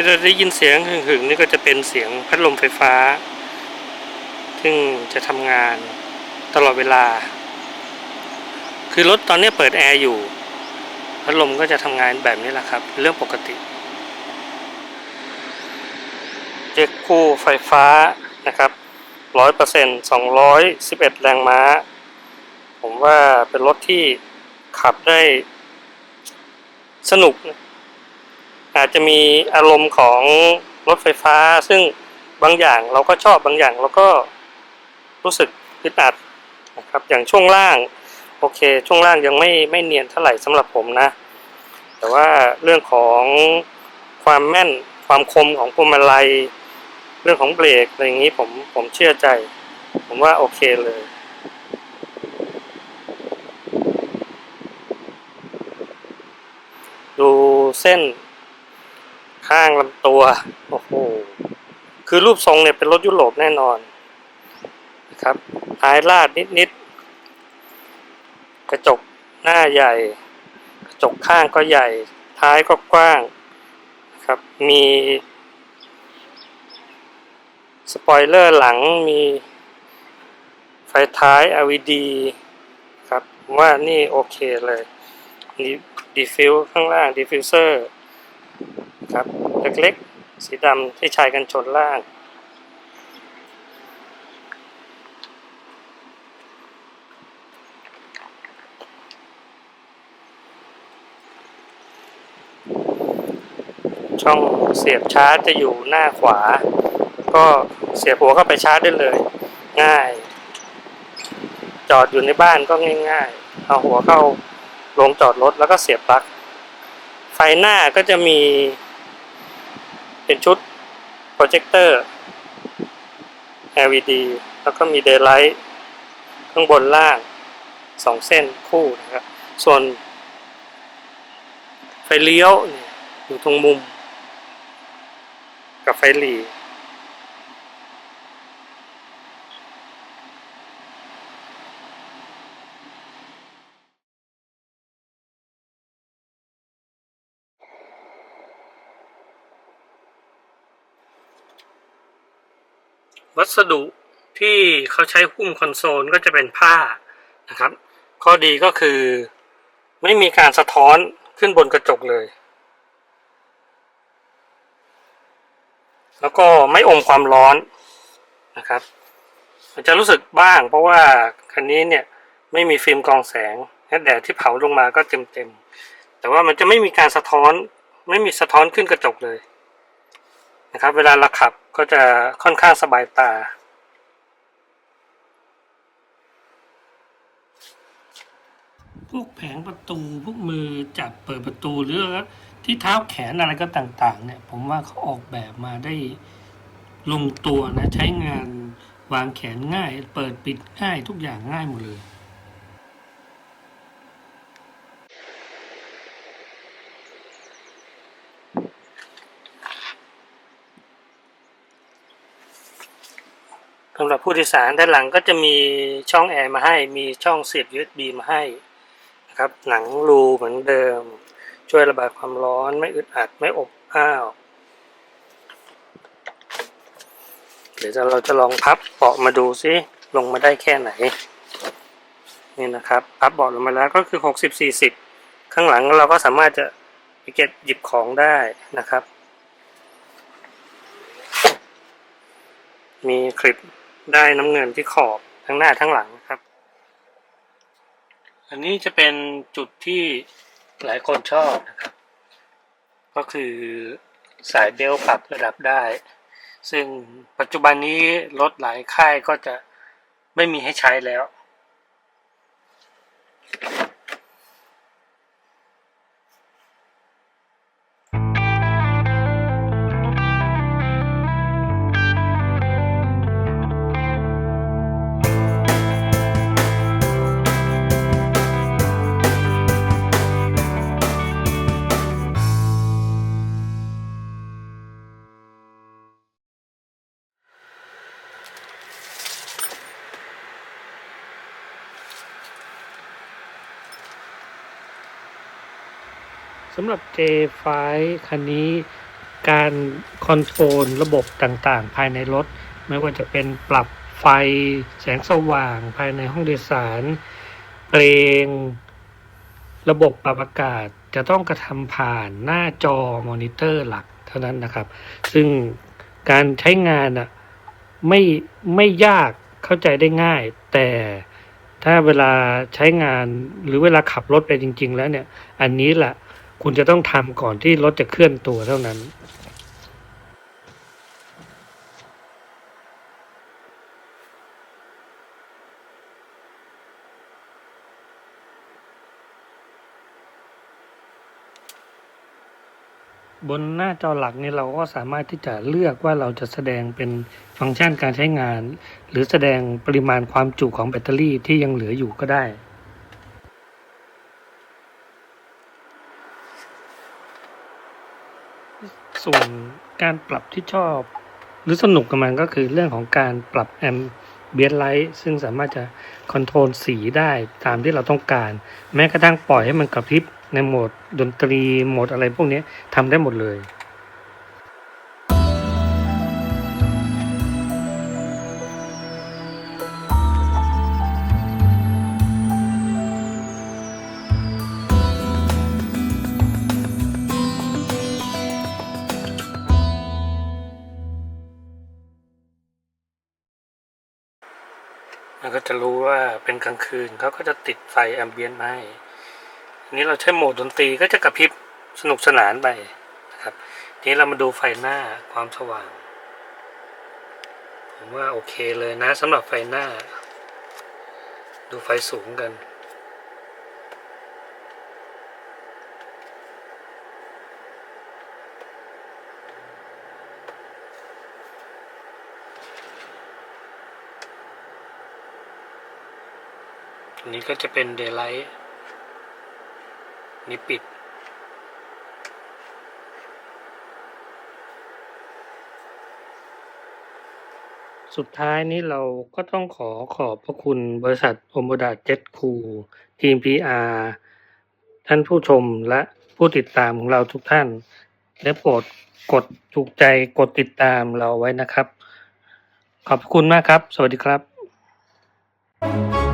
ที่เราได้ยินเสียงหึ่งๆนี่ก็จะเป็นเสียงพัดลมไฟฟ้า ซึ่งจะทำงานตลอดเวลา คือรถตอนนี้เปิดแอร์อยู่ พัดลมก็จะทำงานแบบนี้แหละครับ เรื่องปกติเจ็กคู่ไฟฟ้านะครับร้อยเปอร์เซ็นต์สองร้อยสิบเอ็ดแรงม้า ผมว่าเป็นรถที่ขับได้สนุกนะ อาจจะมีอารมณ์ของรถไฟฟ้า ซึ่งบางอย่างเราก็ชอบบางอย่างเราก็รู้สึกอึดอัดนะครับอย่างช่วงล่างโอเค ช่วงล่างยังไม่ไม่เนียนเท่าไหร่สำหรับผมนะ แต่ว่าเรื่องของความแม่นความคมของพวงมาลัย เรื่องของเบรกอะไรอย่างนี้ผมผมเชื่อใจ ผมว่าโอเคเลยดูเส้น ข้างลำตัว โอ้โห คือรูปทรงเนี่ยเป็นรถยุโรปแน่นอนนะครับท้ายลาดนิดๆ กระจกหน้าใหญ่ กระจกข้างก็ใหญ่ ท้ายก็กว้างนะครับ มีสปอยเลอร์หลังมีไฟท้าย LED ครับว่านี่โอเคเลย ดีฟิวข้างล่างดีฟิวเซอร์ ครับเล็กๆ สีดำที่ชายกันชนล่างช่องเสียบชาร์จจะอยู่หน้าขวา ก็เสียบหัวเข้าไปชาร์จได้เลย ง่าย จอดอยู่ในบ้านก็ง่ายๆ เอาหัวเข้าลงจอดรถแล้วก็เสียบปลั๊กไฟหน้าก็จะมี เป็นชุดโปรเจคเตอร์ LED แล้วก็มีเดย์ไลท์ข้างบนล่างสองเส้นคู่นะครับ ส่วนไฟเลี้ยวอยู่ตรงมุม กับไฟหลี วัสดุที่เขาใช้หุ้มคอนโซลก็จะเป็นผ้านะครับ ข้อดีก็คือไม่มีการสะท้อนขึ้นบนกระจกเลย แล้วก็ไม่อมความร้อนนะครับมันจะรู้สึกบ้างเพราะว่าคันนี้เนี่ยไม่มีฟิล์มกรองแสงแดดที่เผาลงมาก็เต็มๆแต่ว่ามันจะไม่มีการสะท้อนไม่มีสะท้อนขึ้นกระจกเลย นะครับ เวลาเราขับก็จะค่อนข้างสบายตา พวกแผงประตูพวกมือจับเปิดประตูหรือที่เท้าแขนอะไรก็ต่าง ๆ เนี่ย ผมว่าเขาออกแบบมาได้ลงตัวนะ ใช้งานวางแขนง่าย เปิดปิดง่ายทุกอย่างง่ายหมดเลย สำหรับ ผู้โดยสารด้านหลังก็จะมีช่องแอร์มาให้ มีช่องเสียบ USB มาให้นะครับ หนังรูเหมือนเดิม ช่วยระบายความร้อนไม่อึดอัดไม่อบอ้าว เดี๋ยวเราจะลองพับเบาะมาดูซิลงมาได้แค่ไหน นี่นะครับพับเบาะลงมาแล้วก็คือ 60 40 ข้างหลังเราก็สามารถจะไปเก็บหยิบของได้นะครับ มีคลิป ได้น้ำเงินที่ขอบทั้งหน้าทั้งหลังนะครับ อันนี้จะเป็นจุดที่หลายคนชอบนะครับ ก็คือสายเบลต์ปรับระดับได้ ซึ่งปัจจุบันนี้รถหลายค่ายก็จะไม่มีให้ใช้แล้ว สำหรับ J5 คันนี้การคอนโทรลระบบต่างๆ ภายในรถ ไม่ว่าจะเป็นปรับไฟแสงสว่างภายในห้องโดยสาร เพลง ระบบปรับอากาศจะต้องกระทำผ่านหน้าจอมอนิเตอร์หลักเท่านั้นนะครับ ซึ่งการใช้งานอะไม่ไม่ยากเข้าใจได้ง่าย แต่ถ้าเวลาใช้งานหรือเวลาขับรถไปจริง ๆ แล้วเนี่ย อันนี้แหละ คุณจะต้องทำก่อนที่รถจะเคลื่อนตัวเท่านั้น บนหน้าจอหลักนี่เราก็สามารถที่จะเลือกว่าเราจะแสดงเป็นฟังก์ชันการใช้งาน หรือแสดงปริมาณความจุของแบตเตอรี่ที่ยังเหลืออยู่ก็ได้ ส่วนการปรับที่ชอบ หรือสนุกกับมันก็คือเรื่องของการปรับแอมเบียนไลท์ซึ่งสามารถจะคอนโทรลสีได้ตามที่เราต้องการ แม้กระทั่งปล่อยให้มันกระพริบในโหมดดนตรีโหมดอะไรพวกนี้ทำได้หมดเลย มันก็จะรู้ว่าเป็นกลางคืนเขาก็จะติดไฟแอมเบียนต์มาให้อันนี้เราใช้โหมดดนตรีก็จะกระพริบสนุกสนานไปนะครับทีนี้เรามาดูไฟหน้าความสว่าง ผมว่าโอเคเลยนะสำหรับไฟหน้า ดูไฟสูงกัน อันนี้ก็จะเป็นเดย์ไลท์นี่ปิด สุดท้ายนี้เราก็ต้องขอขอบพระคุณบริษัทโอมดาเจ็ตคูทีม PR ท่านผู้ชมและผู้ติดตามของเราทุกท่านและโปรดกดถูกใจกดติดตามเราไว้นะครับ ขอบคุณมากครับ สวัสดีครับ Thank